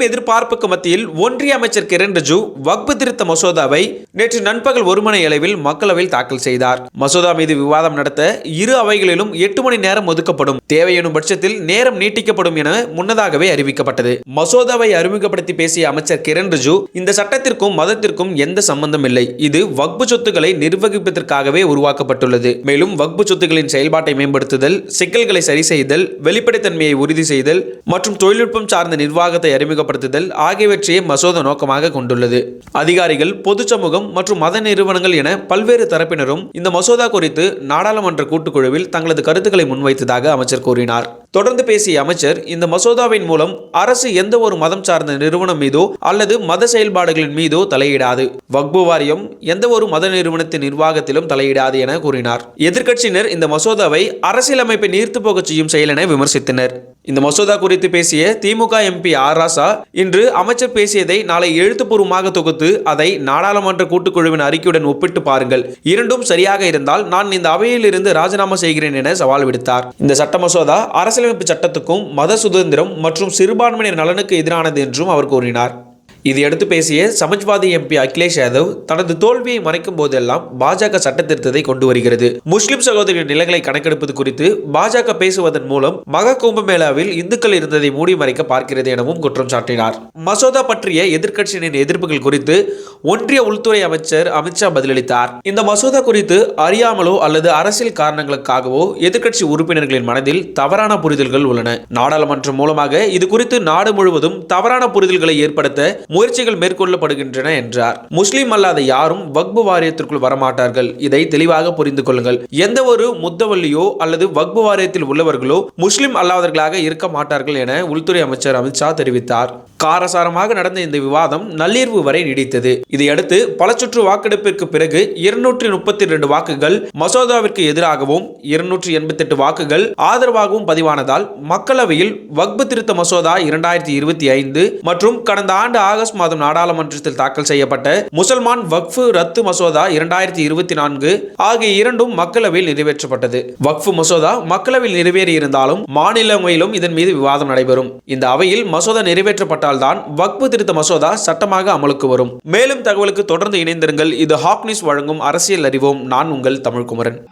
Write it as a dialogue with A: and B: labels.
A: பெரும் எதிர்பார்ப்புக்கு மத்தியில் ஒன்றிய அமைச்சர் கிரண் ரிஜு வக்பு திருத்த மசோதாவை நேற்று நண்பகல் ஒரு மணி அளவில் மக்களவையில் தாக்கல் செய்தார். மசோதா மீது விவாதம் நடத்த இரு அவைகளிலும் எட்டு மணி நேரம் ஒதுக்கப்படும். தேவையெனும் பட்சத்தில் நேரம் நீட்டிக்கப்படும் என முன்னதாகவே அறிவிக்கப்பட்டது. மசோதாவை அறிமுகப்படுத்தி பேசிய அமைச்சர் கிரண் ரிஜு இந்த சட்டத்திற்கும் மதத்திற்கும் எந்த சம்பந்தம் இல்லை. இது வக்பு சொத்துக்களை நிர்வகிப்பதற்காகவே உருவாக்கப்பட்டுள்ளது. மேலும் வக்பு சொத்துக்களின் செயல்பாட்டை மேம்படுத்துதல் சிக்கல்களை சரி செய்தல் வெளிப்படைத்தன்மையை உறுதி செய்தல் மற்றும் தொழில்நுட்பம் சார்ந்த நிர்வாகத்தை அறிமுகப்படுத்துதல் ஆகியவற்றையே மசோதா நோக்கமாக கொண்டுள்ளது. அதிகாரிகள் பொது சமூகம் மற்றும் மத நிறுவனங்கள் என பல்வேறு தரப்பினரும் இந்த மசோதா குறித்து நாடாளுமன்ற கூட்டுக்குழுவில் தங்களது கருத்துக்களை முன்வைத்ததாக அமைச்சர் கூறினார். தொடர்ந்து பேசிய அமைச்சர் இந்த மசோதாவின் மூலம் அரசு எந்த ஒரு மதம் சார்ந்த நிறுவனம் மீதோ அல்லது மத செயல்பாடுகளின் மீதோ தலையிடாது. வக்பு வாரியம் எந்த ஒரு மத நிறுவனத்தின் நிர்வாகத்திலும் தலையிடாது என கூறினார். எதிர்க்கட்சியினர் இந்த மசோதாவை அரசியலமைப்பை நீர்த்து போகச் செய்யும் செயல் என விமர்சித்தனர். இந்த மசோதா குறித்து பேசிய திமுக எம்பி ஆர் ராசா இன்று அமைச்சர் பேசியதை நாளை எழுத்துப்பூர்வமாக தொகுத்து அதை நாடாளுமன்ற கூட்டுக்குழுவின் அறிக்கையுடன் ஒப்பிட்டு பாருங்கள். இரண்டும் சரியாக இருந்தால் நான் இந்த அவையில் இருந்து ராஜினாமா செய்கிறேன் என சவால் விடுத்தார். இந்த சட்ட மசோதா அரசியலமைப்பு சட்டத்துக்கும் மத சுதந்திரம் மற்றும் சிறுபான்மையினர் நலனுக்கு எதிரானது என்றும் அவர் கூறினார். இதையடுத்து பேசிய சமாஜ்வாதி எம்பி அகிலேஷ் யாதவ் தனது தோல்வியை மறைக்கும் போதெல்லாம் பாஜக சட்ட திருத்தத்தை கொண்டு வருகிறது. முஸ்லிம் சகோதரின் நிலங்களை கணக்கெடுப்பது குறித்து பாஜக பேசுவதன் மூலம் மக கும்பமேளாவில் இந்துக்கள் இருந்ததை மூடி மறைக்க பார்க்கிறது எனவும் குற்றம் சாட்டினார். மசோதா பற்றிய எதிர்க்கட்சியினின் எதிர்ப்புகள் குறித்து ஒன்றிய உள்துறை அமைச்சர் அமித்ஷா பதிலளித்தார். இந்த மசோதா குறித்து அறியாமலோ அல்லது அரசியல் காரணங்களுக்காகவோ எதிர்க்கட்சி உறுப்பினர்களின் மனதில் தவறான புரிதல்கள் உள்ளன. நாடாளுமன்றம் மூலமாக இது குறித்து நாடு முழுவதும் தவறான புரிதல்களை ஏற்படுத்த முயற்சிகள் மேற்கொள்ளப்படுகின்றன என்றார். முஸ்லிம் அல்லாத யாரும் வக்பு வாரியத்திற்குள் வரமாட்டார்கள். இதை தெளிவாக புரிந்து கொள்ளுங்கள். எந்த ஒரு முத்தவல்லியோ அல்லது வக்பு வாரியத்தில் உள்ளவர்களோ முஸ்லிம் அல்லாதவர்களாக இருக்க மாட்டார்கள் என உள்துறை அமைச்சர் அமித்ஷா தெரிவித்தார். காரசாரமாக நடந்த இந்த விவாதம் நள்ளிரவு வரை நீடித்தது. இதையடுத்து பல சுற்று வாக்கெடுப்பிற்கு பிறகு இருநூற்றி முப்பத்தி இரண்டு வாக்குகள் மசோதாவிற்கு எதிராகவும் இருநூற்றி எண்பத்தி எட்டு வாக்குகள் ஆதரவாகவும் பதிவானதால் மக்களவையில் வக்பு திருத்த மசோதா இரண்டாயிரத்தி இருபத்தி ஐந்து மற்றும் கடந்த ஆண்டு ஆகஸ்ட் மாதம் நாடாளுமன்றத்தில் தாக்கல் செய்யப்பட்ட முசல்மான் வக்ஃபு ரத்து மசோதா இரண்டாயிரத்தி இருபத்தி நான்கு ஆகிய இரண்டும் மக்களவையில் நிறைவேற்றப்பட்டது. வக்ஃபு மசோதா மக்களவையில் நிறைவேறியிருந்தாலும் மாநிலங்களிலும் இதன் மீது விவாதம் நடைபெறும். இந்த அவையில் மசோதா நிறைவேற்றப்பட்ட நிறைவேற்றப்பட்டால்தான் வக்பு திருத்த மசோதா சட்டமாக அமலுக்கு வரும். மேலும் தகவலுக்கு தொடர்ந்து இணைந்திருங்கள். இது ஹாக்னிஸ் வழங்கும் அரசியல் அறிவோம். நான் உங்கள் தமிழ்குமரன்.